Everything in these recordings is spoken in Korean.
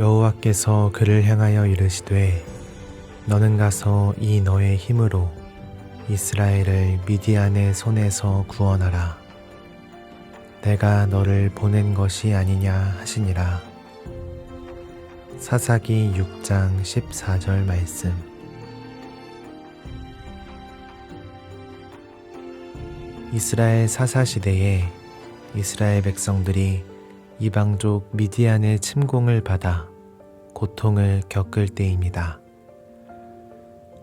여호와께서 그를 향하여 이르시되 너는 가서 이 너의 힘으로 이스라엘을 미디안의 손에서 구원하라. 내가 너를 보낸 것이 아니냐 하시니라. 사사기 6장 14절 말씀. 이스라엘 사사 시대에 이스라엘 백성들이 이방족 미디안의 침공을 받아 고통을 겪을 때입니다.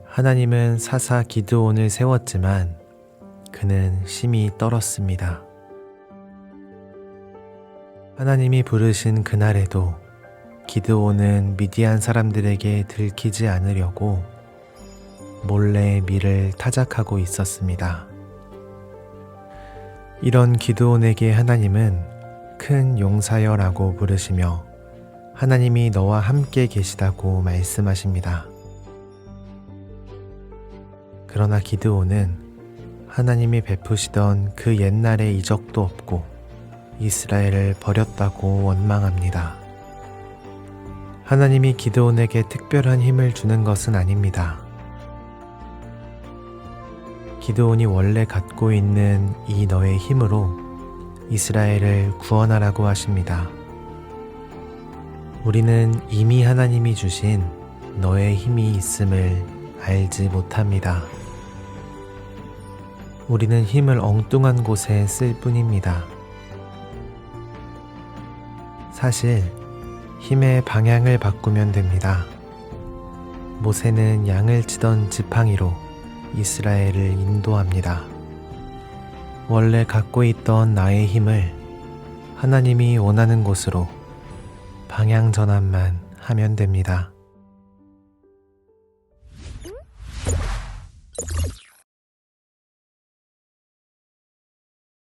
하나님은 사사 기드온을 세웠지만 그는 심히 떨었습니다. 하나님이 부르신 그날에도 기드온은 미디안 사람들에게 들키지 않으려고 몰래 밀을 타작하고 있었습니다. 이런 기드온에게 하나님은 큰 용사여라고 부르시며 하나님이 너와 함께 계시다고 말씀하십니다. 그러나 기드온은 하나님이 베푸시던 그 옛날의 이적도 없고 이스라엘을 버렸다고 원망합니다. 하나님이 기드온에게 특별한 힘을 주는 것은 아닙니다. 기드온이 원래 갖고 있는 이 너의 힘으로 이스라엘을 구원하라고 하십니다. 우리는 이미 하나님이 주신 너의 힘이 있음을 알지 못합니다. 우리는 힘을 엉뚱한 곳에 쓸 뿐입니다. 사실 힘의 방향을 바꾸면 됩니다. 모세는 양을 치던 지팡이로 이스라엘을 인도합니다. 원래 갖고 있던 나의 힘을 하나님이 원하는 곳으로 방향 전환만 하면 됩니다.